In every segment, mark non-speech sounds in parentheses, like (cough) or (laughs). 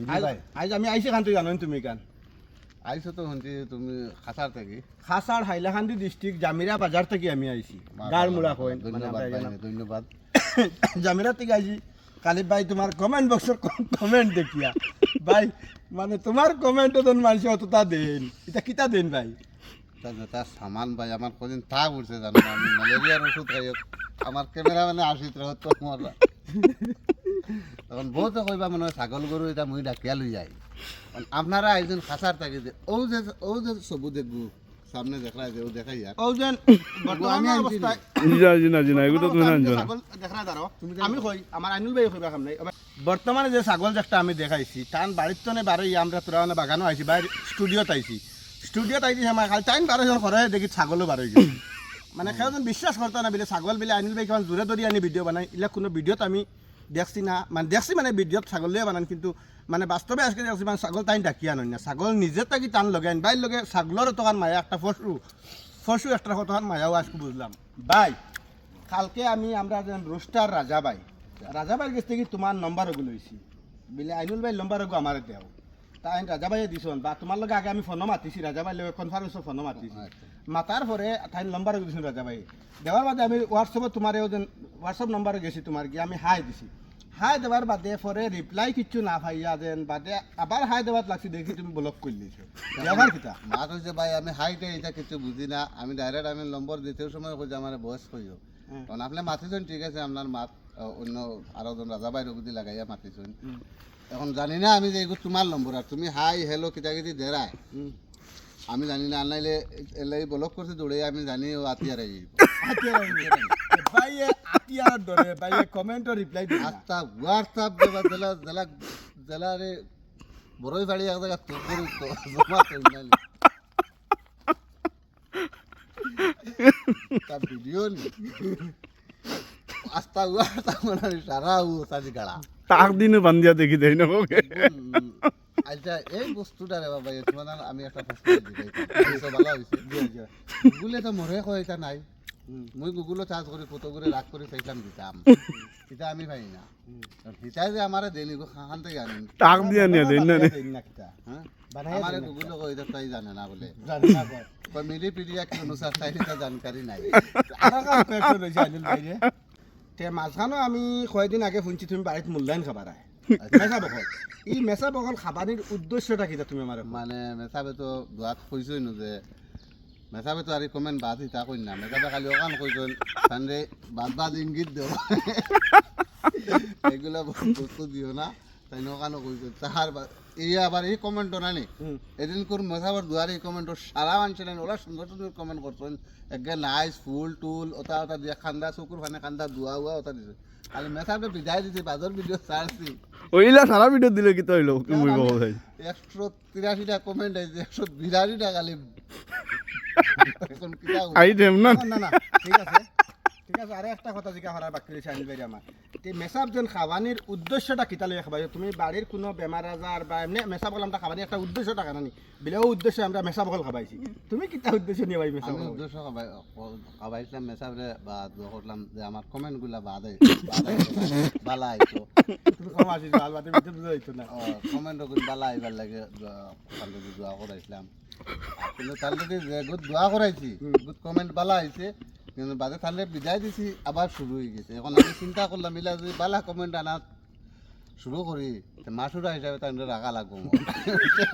আজ আমি আইসি খান তুই জানো তুমি কান? আইছো তো শুনছি তুমি খাসার থেকে। খাসার হাইলাকান্দি ডিস্ট্রিক্ট জামিরা বাজার থেকে আমি আইছি। গাড়মুড়া মানে ধন্যবাদ (coughs) ধন্যবাদ। জামিরা থেকে আইছি। কালি ভাই তোমার কমেন্ট বক্সের কমেন্ট দেখিয়া? ভাই মানে তোমার কমেন্ট তো মানুষ অতটা দেন। এটা কিতা দেন ভাই? তা যেটা সামান ভাই আমার কদিন তা উঠছে জানো আমি ম্যালেরিয়ার ওষুধ খাই আমার ক্যামেরা মানে আসিত রহ তো মরা (laughs) তখন বহুতে কইবা মনে হয় ছাগল গরু এটা মুই ডাকিয়া লই যাই আপনারা আইজন খাসার থাকে যে ও যে ও যে সবু দেখব সামনে দেখা যে ও দেখাই আর ও যেন বর্তমান অবস্থায় জিনা জিনা জিনা এগুলো তুমি না। জানো ছাগল দেখা দাঁড়ো আমি কই আমার আইনুল ভাই কইবা কাম নাই এবার বর্তমানে যে ছাগল একটা আমি দেখাইছি টান বাড়ির তনে বারোই আমরা তোরা বাগানও আইছি বাইরে স্টুডিওত আইছি স্টুডিওত আইছি আমার খালি টাইম বারো জন করে দেখি ছাগলও গেছে মানে কেউজন বিশ্বাস করতো না বিলে ছাগল বিলে আইনুল ভাই কেমন দূরে দূরে আনি ভিডিও বানাই ইলা কোনো ভিডিওত আমি দেখছি না মানে দেখছি মানে ভিডিওত ছাগলীয়ে বানান, কিন্তু মানে বাস্তবে আজকে দেখছি মানে ছাগল তাই ডাকি আনো না। ছাগল নিজে তাকি টান লগে, আন বাইর লগে ছাগলের তখন মায়া, একটা ফসু ফসু একটা তখন মায়াও আজকে বুঝলাম বাই, কালকে আমি আমরা রোস্টার রাজা ভাই রাজা ভাইয়ের কাছ থেকে তোমার নম্বর ওগুলো লইছি বিলে আইনুল ভাই নম্বর ওগো আমার দেও তাই রাজা ভাইয়ে দিছন বা তোমার লগে আগে আমি ফোনও মাতিছি রাজা ভাই লগে কনফারেন্সও ফোনও মাতিছি। মাতার পরে তাই নম্বর দিছিল রাজা ভাই দেওয়ার বাদে আমি হোয়াটসঅ্যাপে তোমার হোয়াটসঅ্যাপ নম্বরে গেছি তোমার গিয়ে আমি হাই দিছি। হাই দেওয়ার বাদে পরে রিপ্লাই কিচ্ছু না পাইয়া দেন বাদে আবার হাই দেওয়ার লাগছি দেখি তুমি ব্লক করে দিয়েছ ব্যবহার কিতা মা কইছে ভাই আমি হাইটে এটা কিছু বুঝি না আমি ডাইরেক্ট আমি নম্বর দিতে সময় কইছে আমার বয়স হ্যাঁ। কারণ আপনি মাতিছেন ঠিক আছে আপনার মাত অন্য আরও জন রাজা ভাই রঘুদি লাগাইয়া মাতিছেন। এখন জানি না আমি যে এগুলো তোমার নম্বর আর তুমি হাই হ্যালো কিতা কিতি দেরায় আমি জানি না আনলাইলে এলাই ব্লক করছে দৌড়ে আমি জানি ও আতিয়ার আই ভাইয়ে আতিয়ার দরে ভাইয়ে কমেন্টও রিপ্লাই দিই আস্তা হোয়াটসঅ্যাপ দেবা জেলা জেলা জেলারে বড়ই বাড়ি এক জায়গা তো করি তো জমা করি নাইলে তা ভিডিও নি। আস্তা হোয়াটসঅ্যাপ মানে সারা ও সাজি গাড়া তাক দিনে বান্ধিয়া দেখি দেই না ওকে। আচ্ছা এই বস্তুটা রে বাবা তোমার আমি একটা প্রশ্ন দিই ভালো হয়েছে গুগলে তো মরে কয় এটা নাই। মই গুগলত চার্জ করে কত করে রাগ করে চাইতাম দিতাম এটা আমি পাই না। হিতাই যে আমার দেনি খান থেকে আনিম। তাক দিয়া নিয়া না। হ্যাঁ তাই জানে না বলে। জানি না কয়। কই মিলি পিডিয়া কি অনুসার তাই এটা জানকারি নাই। (laughs) তে মাঝখানো আমি কয়েকদিন আগে শুনছি তুমি বাড়িত মূল্যায়ন খাবার আয় (laughs) মেসা বকল এই মেসা বকল খাবানির উদ্দেশ্যটা কিটা তুমি আমার মানে মেসাবে তো দোয়াত কইছই নো যে মেসাবে তো আর কমেন বাদ হিতা কই না। মেসাবে খালি ওখান কইছন তানরে বাদ বাদ ইঙ্গিত দেও। (laughs) এগুলো বস্তু দিও না। তাই ওখানে কইছন তাহার এই আবার এই কমেন্টও নানি। এদিন কোন মেসাবার দুয়ারে এই কমেন্টও সারা মানছিলেন ওরা সুন্দর সুন্দর কমেন্ট করছেন। একে নাইস ফুল টুল ওটা ওটা দিয়ে খান্দা চকুর ফানে খান্দা দুয়া উয়া ওটা দিছে। খালি মেসাবে বিদায় দিছে বাজর ভিডিও চার্জছি ওইলা সারা ভিডিও দিলে কি তইলো কি মই কব ভাই একশো তিরাশিটা কমেন্ট আছে একশো বিরাশিটা খালি? আই দেম না। না ঠিক আছে। ঠিক আছে আরে একটা কথা জিজ্ঞাসা করার বাকি রয়েছে আনিল ভাই আমার মেসাব যেন খাবানির উদ্দেশ্যটা কিতা লইয়া খাবাই তুমি বাড়ির কোনো বেমার আজার বা এমনি মেসা বকল আমরা খাবানি একটা উদ্দেশ্য টাকা নানি বিলেও উদ্দেশ্যে আমরা মেসা বকল খাবাইছি। তুমি কিতা উদ্দেশ্য নিয়ে ভাই মেসা আমি বকল উদ্দেশ্য খাবাইছিলাম মেসাবরে বা দোয়া করলাম যে আমার কমেন্টগুলা বাদ বালা আইতো তুমি কম আসিস ভালো বাতে ভিতরে বুঝা হইতো না? কমেন্টগুলো বালা আইবার লাগে দোয়া করাইছিলাম কিন্তু তাহলে যে গুড দোয়া করাইছি গুড কমেন্ট বালা আইছে কিন্তু বাদে তাহলে বিদায় দিছি আবার শুরু হয়ে গেছে। এখন আমি চিন্তা করলাম মিলা যদি বালা কমেন্ট আনা শুরু করি মাসুরা হিসাবে তাহলে রাখা লাগবো।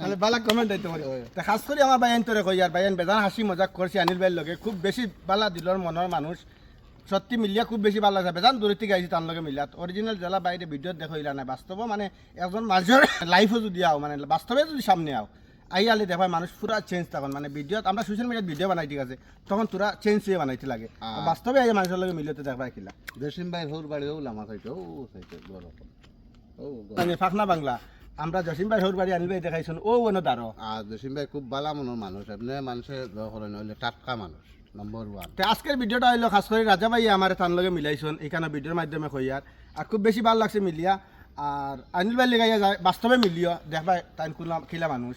মানে বালা কমেন্ট আইতো মানে তা খাস করে আমার বাইন তোরে কই আর বাইন বেজান হাসি মজাক করছি আনিল ভাইয়ের লগে। খুব বেশি বালা দিলর মনের মানুষ সত্যি মিলিয়া খুব বেশি ভালো লাগছে বেজান দূরের থেকে আইছি তার লগে মিলিয়াত অরিজিনাল জেলা বাইরে ভিডিওত দেখাইলা নাই। বাস্তব মানে একজন মানুষের লাইফও যদি আও মানে বাস্তবে যদি সামনে আও। আই আলি দেখায় মানুষ পুরা চেঞ্জ তখন মানে ভিডিওত আমরা সোশ্যাল মিডিয়াত ভিডিও বানাই ঠিক আছে? তখন তোরা চেঞ্জ হয়ে বানাইতে লাগে। বাস্তবে আই মানুষের লগে মিলিয়তে দেখবা কিলা জসিম ভাই সৌর বাড়ি ওলা আমার খাইতে ও খাইতে বড় ও মানে ফাঁকনা বাংলা। আমরা জসিম ভাই সৌর বাড়ি আনিল ভাই ও ওনো দাঁড়ো। আর জসিম ভাই খুব বালা মনের মানুষ। এমনি মানুষের দোয়া করে নইলে টাটকা মানুষ নম্বর ওয়ান তো আজকের ভিডিওটা হইল খাস করে রাজা ভাই আমার তার লগে মিলাইছন এখানে ভিডিওর মাধ্যমে কইয়ার। আর খুব বেশি ভালো লাগছে মিলিয়া। আর অনিল ভাই লেগাইয়া যায় বাস্তবে মিলিও দেখবা তাই কোন খিলা মানুষ।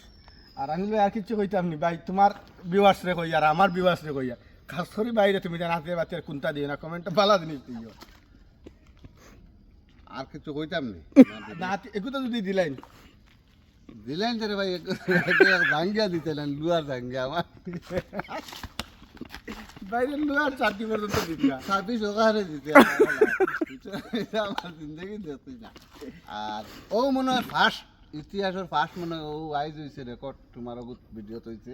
আর অনিল ভাই আর কিছু কইতাম নি ভাই তোমার ভিউয়ার্স রে কইয়ার আমার ভিউয়ার্স রে কইয়ার খাস করে বাইরে তুমি জান হাতে বাতে কোনটা দিও না কমেন্টটা ভালো জিনিস দিও। আর কিছু কইতাম নি? না এগুলো যদি দিলেন। দিলেন রে ভাই জাঙ্গিয়া দিতেলেন লুয়ার জাঙ্গিয়া আমার। বাইরে লোহার চারটি পর্যন্ত দিতা ছাব্বিশ ওখানে দিতে আমার। জিন্দগি দেখছি না। আর ও মনে হয় ফার্স্ট ইতিহাসের ফার্স্ট মনে আইজ আইজ হয়েছে রেকর্ড তোমার ভিডিও হয়েছে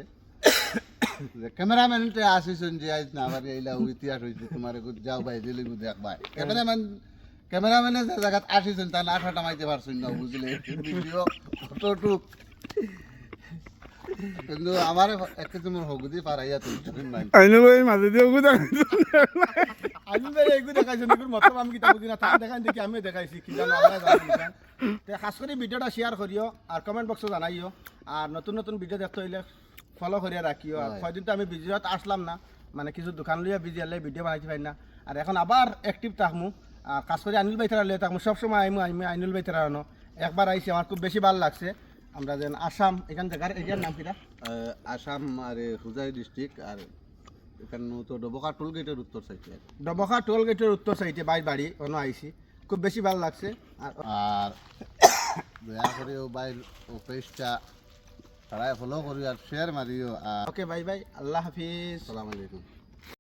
যে ক্যামেরাম্যানটে আসিছেন যে আইজ না আহিলা ইতিহাস হয়েছে তোমার এগুলো যাও ভাই, দিলে দেখ ভাই। ক্যামেরাম্যান ক্যামেরাম্যানে যে জায়গাত আসিছেন তার আঠাটা মাইতে পারছেন না, বুঝলে? ভিডিও ফটোটুক কিন্তু আমার একে তোমার হগুদি পারাইয়া তুমি মাইন আইনুল ভাই মাঝে দিয়ে ওগুলো আমি ভাই এগুলো দেখাইছি এগুলো মতলব আমি কিতাব বুঝি না তাকে দেখাই দেখি আমি দেখাইছি কি জানো আমরা জানি তে খাস করে ভিডিওটা শেয়ার করিও আর কমেন্ট বক্সে জানাইও। আর নতুন নতুন ভিডিও দেখতে হইলে ফলো করিয়া রাখিও আর হয়। কয়দিন তো আমি ভিডিওত আসলাম না মানে কিছু দোকান লইয়া বিজি হলে ভিডিও বানাইতে পারি না। আর এখন আবার অ্যাক্টিভ থাকমু। আর কাজ করে আইনুল ভাই তারা লিয়ে থাকমু। সবসময় আইমু আমি আইনুল ভাই তারা একবার আইসি আমার খুব বেশি ভালো লাগছে। আমরা যেন আসাম এখান থেকে এখান নাম কিটা আসাম আর হুজাই ডিস্ট্রিক্ট আর এখানে তো ডবকা টোল গেটের উত্তর সাইডে ডবখা টোল গেটের উত্তর সাইডে বাই বাড়ি অন্য আইসি খুব বেশি ভালো লাগছে। আর দয়া করে ও বাইর ও পেজটা তারাই ফলো করি আর শেয়ার মারিও। ওকে বাই বাই আল্লাহ হাফিজ। আসসালামু আলাইকুম।